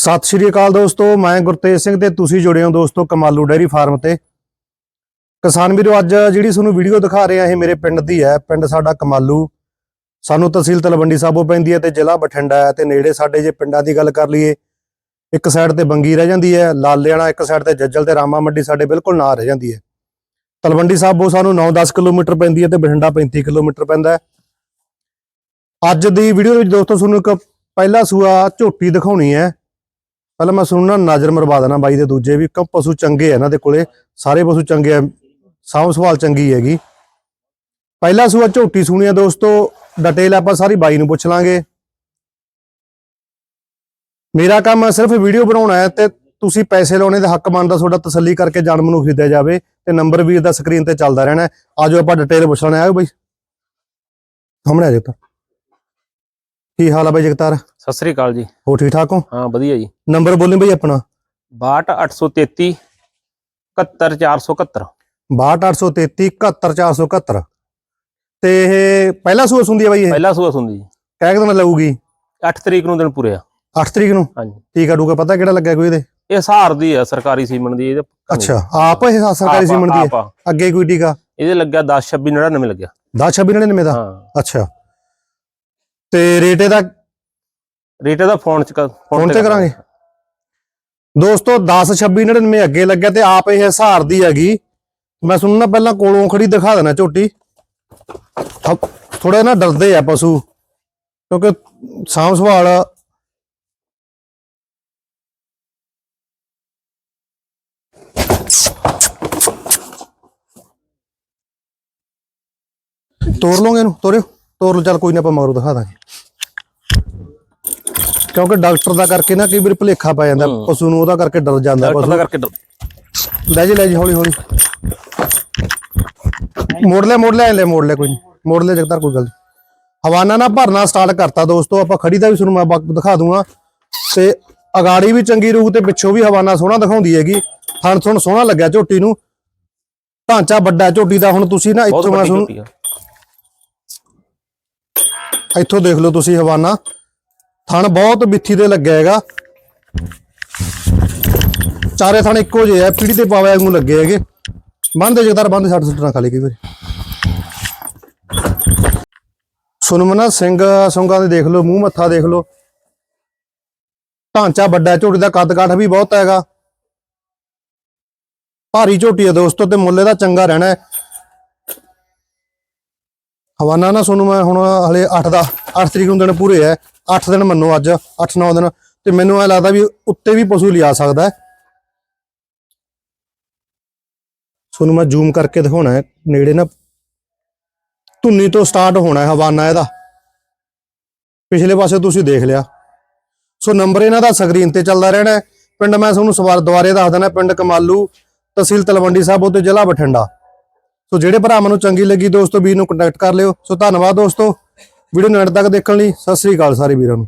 ਸਤਿ ਸ਼੍ਰੀ ਅਕਾਲ ਦੋਸਤੋ, ਮੈਂ ਗੁਰਤੇਜ ਸਿੰਘ ਤੇ ਤੁਸੀਂ ਜੁੜੇ ਹੋ ਦੋਸਤੋ ਕਮਾਲੂ ਡੈਰੀ ਫਾਰਮ ਤੇ। ਕਿਸਾਨ ਵੀਰੋ, ਅੱਜ ਜਿਹੜੀ ਤੁਹਾਨੂੰ ਵੀਡੀਓ ਦਿਖਾ ਰਹੇ ਆ ਇਹ ਮੇਰੇ ਪਿੰਡ ਦੀ ਹੈ। ਪਿੰਡ ਸਾਡਾ ਕਮਾਲੂ। ਸਾਨੂੰ ਤਹਿਸੀਲ ਤਲਵੰਡੀ ਸਾਬੋ ਪੈਂਦੀ ਹੈ ਤੇ ਜ਼ਿਲ੍ਹਾ ਬਠਿੰਡਾ ਹੈ ਤੇ ਨੇੜੇ ਸਾਡੇ ਜੇ ਪਿੰਡਾਂ ਦੀ ਗੱਲ ਕਰ ਲਈਏ, ਇੱਕ ਸਾਈਡ ਤੇ ਬੰਗੀ ਰਹਿ ਜਾਂਦੀ ਹੈ ਲਾਲੇਆਣਾ ਇੱਕ ਸਾਈਡ ਤੇ ਜੱਜਲ ਤੇ ਰਾਮਾ ਮੰਡੀ ਸਾਡੇ ਬਿਲਕੁਲ ਨਾਲ ਰਹਿ ਜਾਂਦੀ ਹੈ। ਤਲਵੰਡੀ ਸਾਬੋ ਸਾਨੂੰ 9-10 ਕਿਲੋਮੀਟਰ ਪੈਂਦੀ ਹੈ ਤੇ ਬਠਿੰਡਾ 35 ਕਿਲੋਮੀਟਰ ਪੈਂਦਾ ਹੈ। ਅੱਜ ਦੀ ਵੀਡੀਓ ਵਿੱਚ ਦੋਸਤੋ, ਤੁਹਾਨੂੰ ਇੱਕ ਪਹਿਲਾ ਸੂਆ ਝੋਟੀ ਦਿਖਾਉਣੀ ਹੈ। ਪਹਿਲਾਂ ਮੈਂ ਤੁਹਾਨੂੰ ਨਾ ਨਜ਼ਰ ਮਰਵਾ ਦੇਣਾ ਬਾਈ ਦੇ ਦੂਜੇ ਵੀ ਕਿ ਪਸ਼ੂ ਚੰਗੇ ਆ ਇਹਨਾਂ ਦੇ ਕੋਲੇ? ਸਾਰੇ ਪਸ਼ੂ ਚੰਗੇ ਆ, ਸਾਂਭ ਸੰਭਾਲ ਚੰਗੀ ਹੈਗੀ। ਪਹਿਲਾ ਸੂਆ ਝੋਟੀ ਸੁਣੀ ਆ ਦੋਸਤੋ, ਡਿਟੇਲ ਆਪਾਂ ਸਾਰੀ ਬਾਈ ਨੂੰ ਪੁੱਛ ਲਾਂਗੇ। ਮੇਰਾ ਕੰਮ ਸਿਰਫ ਵੀਡੀਓ ਬਣਾਉਣਾ ਹੈ ਤੇ ਤੁਸੀਂ ਪੈਸੇ ਲਾਉਣੇ ਦੇ ਹੱਕ ਮੰਨਦਾ ਤੁਹਾਡਾ ਤਸੱਲੀ ਕਰਕੇ ਜਨਮ ਨੂੰ ਖਰੀਦਿਆ ਜਾਵੇ ਤੇ ਨੰਬਰ ਵੀਰ ਦਾ ਸਕਰੀਨ ਤੇ ਚੱਲਦਾ ਰਹਿਣਾ ਹੈ। ਆਜੋ ਆਪਾਂ ਡਿਟੇਲ ਪੁੱਛ ਲੈਣੇ ਆਇਓ ਬਾਈ। ਸਾਹਮਣੇ ਆ ਜਗਤਾਰ ਕੀ ਹਾਲ ਆ ਬਾਈ ਜਗਤਾਰ? ਸਤਿ ਸ੍ਰੀ ਅਕਾਲ ਜੀ। ਹੋ ਠੀਕ ਠਾਕ ਹੋ? ਹਾਂ ਵਧੀਆ ਜੀ। ਨੰਬਰ ਬੋਲੀ ਬਾਈ ਆਪਣਾ। 62833 71471 62833 71471 ਤੇ ਇਹ ਪਹਿਲਾ ਸੂਆ ਸੁੰਦੀ ਹੈ ਬਾਈ ਇਹ? ਪਹਿਲਾ ਸੂਆ ਸੁਣਦੀ ਜੀ। ਕਹਿ ਦਿਨ ਲੱਗੂਗੀ? 8 ਤਰੀਕ ਨੂੰ ਦਿਨ ਪੂਰੇ ਆ। 8 ਤਰੀਕ ਨੂੰ? ਹਾਂਜੀ। ਠੀਕ ਆ ਡੂਗਾ ਪਤਾ ਕਿਹੜਾ ਲੱਗਿਆ ਕੋਈ ਇਹਦੇ? ਇਹ ਸਹਾਰ ਦੀ ਆ ਸਰਕਾਰੀ ਸੀਮਨ ਦੀ ਇਹਦੇ ਪੱਕਾ ਨਹੀਂ। ਅੱਛਾ ਆਪ ਇਹ ਸਰਕਾਰੀ ਸੀਮਨ ਦੀ। ਅੱਗੇ ਕੋਈ ਟੀਕਾ? ਇਹਦੇ ਲੱਗਿਆ 10 26 99 ਲੱਗਿਆ। 10 26 99 ਦਾ? ਹਾਂ। ਅੱਛਾ। ਤੇ ਰੇਟ ਇਹਦਾ ਰੇਟ ਇਹਦਾ ਫੋਨ ਚ ਫੋਨ ਤੇ ਕਰਾਂਗੇ। ਦੋਸਤੋ 10 26 99 ਅੱਗੇ ਲੱਗਿਆ ਤੇ ਆਪ ਇਹ ਹਿਸਾਰ ਦੀ ਹੈਗੀ। ਮੈਂ ਸੁਣਨਾ ਪਹਿਲਾਂ ਕੋਲੋਂ ਖੜੀ ਦਿਖਾ ਦੇਣਾ ਝੋਟੀ। ਥੋੜਾ ਨਾ ਡਰਦੇ ਆ ਪਸ਼ੂ ਕਿਉਂਕਿ ਸਾਂਭ ਸੰਭਾਲ ਤੋੜ ਲਓਗੇ ਇਹਨੂੰ ਤੋਰਿਓ। ਤੋੜ ਲਓ ਚੱਲ ਕੋਈ ਨਾ ਆਪਾਂ ਮਗਰੋਂ ਦਿਖਾ ਦਾਂਗੇ। ਕਿਉਂਕਿ ਡਾਕਟਰ ਦਾ ਕਰਕੇ ਨਾ ਕਈ ਵਾਰ ਭੁਲੇਖਾ ਪੈ ਜਾਂਦਾ। ਪਸ਼ੂ ਨੂੰ ਉਹਦਾ ਕਰਕੇ ਡਰ ਜਾਂਦਾ ਡਾਕਟਰ ਪਸ਼ੂ। ਦਾ ਕਰਕੇ ਡਰ- ਲੈ ਜੀ ਲੈ ਜੀ ਹੌਲੀ ਹੌਲੀ। ਮੋੜ ਲੈ ਮੋੜ ਲੈ ਲੈ ਮੋੜ ਲੈ ਕੋਈ ਨੀ। ਮੋੜ ਲੈ ਜਗਤਾਰ ਕੋਈ ਗੱਲ ਨੀ। ਹਵਾਨਾ ਨਾ ਭਰਨਾ ਸਟਾਰਟ ਕਰਤਾ ਦੋਸਤੋ ਆਪਾਂ ਖੜੀ ਦਾ ਵੀ ਤੁਹਾਨੂੰ ਮੈਂ ਦਿਖਾ ਦੂੰਗਾ। ਤੇ ਅਗਾੜੀ ਵੀ ਚੰਗੀ ਰੂਹ ਤੇ ਪਿੱਛੋਂ ਵੀ ਹਵਾਨਾ ਸੋਹਣਾ ਦਿਖਾਉਂਦੀ ਹੈਗੀ। ਥਣ ਥਣ ਸੋਹਣਾ ਲੱਗਿਆ ਝੋਟੀ ਨੂੰ। ਢਾਂਚਾ ਵੱਡਾ ਝੋਟੀ ਦਾ ਹੁਣ ਤੁਸੀਂ ਨਾ ਇੱਥੋਂ ਮੈਂ ਤੁਹਾਨੂੰ ਇੱਥੋਂ ਦੇਖ ਲਓ ਤੁਸੀਂ ਹਵਾਨਾ। ਥਣ ਬਹੁਤ ਬਿੱਥੀ ਤੇ ਲੱਗਿਆ ਹੈਗਾ। ਚਾਰੇ ਥਣ ਇੱਕੋ ਜਿਹੇ ਆ ਪੀੜੀ ਤੇ ਪਾਵੇ ਵਾਂਗੂ ਲੱਗੇ ਹੈਗੇ। ਬੰਦੇ ਜਗਦਾਰ ਬੰਦੇ ਛੱਡ ਸੁੱਟਣਾ ਖਾਲੀ ਕਈ ਵਾਰੀ। ਸੁਨਮਨਾ ਸਿੰਘ ਸੰਗਾ ਦੇ ਦੇਖ ਲਓ, ਮੂੰਹ ਮੱਥਾ ਦੇਖ ਲਓ। ਢਾਂਚਾ ਵੱਡਾ, ਝੋਟੀ ਦਾ ਕੱਦ ਕਾਠ ਵੀ ਬਹੁਤ ਹੈਗਾ। ਭਾਰੀ ਝੋਟੀ ਹੈ ਦੋਸਤੋ, ਤੇ ਮੁੱਲੇ ਦਾ ਚੰਗਾ ਰਹਿਣਾ ਹਵਾਨਾ ਨਾ ਤੁਹਾਨੂੰ ਮੈਂ ਹੁਣ ਹਲੇ 8 ਦਾ 8 ਤਰੀਕ ਨੂੰ ਦਿਨ ਪੂਰੇ ਐ। 8 ਦਿਨ ਮੰਨੋ ਅੱਜ 8-9 ਦਿਨ। ਤੇ ਮੈਨੂੰ ਐ ਲੱਗਦਾ ਵੀ ਉੱਤੇ ਵੀ ਪਸ਼ੂ ਲਿਆ ਸਕਦਾ ਹੈ ਤੁਹਾਨੂੰ ਮੈਂ ਜ਼ੂਮ ਕਰਕੇ ਦਿਖਾਉਣਾ ਹੈ ਨੇੜੇ ਨਾ ਧੁੰਨੀ ਤੋਂ ਸਟਾਰਟ ਹੋਣਾ ਹੈ ਹਵਾਨਾ ਇਹਦਾ। ਪਿਛਲੇ ਪਾਸੇ ਤੁਸੀਂ ਦੇਖ ਲਿਆ। ਸੋ ਨੰਬਰ ਇਹਨਾਂ ਦਾ ਸਕਰੀਨ ਤੇ ਚੱਲਦਾ ਰਹਿਣਾ ਪਿੰਡ ਮੈਂ ਤੁਹਾਨੂੰ ਸਵਾਰ ਦੁਬਾਰੇ ਦੱਸ ਦੇਣਾ ਪਿੰਡ ਕਮਾਲੂ ਤਹਿਸੀਲ ਤਲਵੰਡੀ ਸਾਹਿਬ ਤੇ ਜ਼ਿਲ੍ਹਾ ਬਠਿੰਡਾ। ਸੋ ਜਿਹੜੇ ਭਰਾ ਮੈਨੂੰ ਚੰਗੀ ਲੱਗੀ ਦੋਸਤੋ ਵੀਰ ਨੂੰ ਕੰਟੈਕਟ ਕਰ ਲਿਓ। ਸੋ ਧੰਨਵਾਦ ਦੋਸਤੋ। ਵੀਡੀਓ ਨੂੰ ਐਂਡ ਤੱਕ ਦੇਖਣ ਲਈ ਸਤਿ ਸ੍ਰੀ ਅਕਾਲ ਸਾਰੇ ਵੀਰਾਂ ਨੂੰ।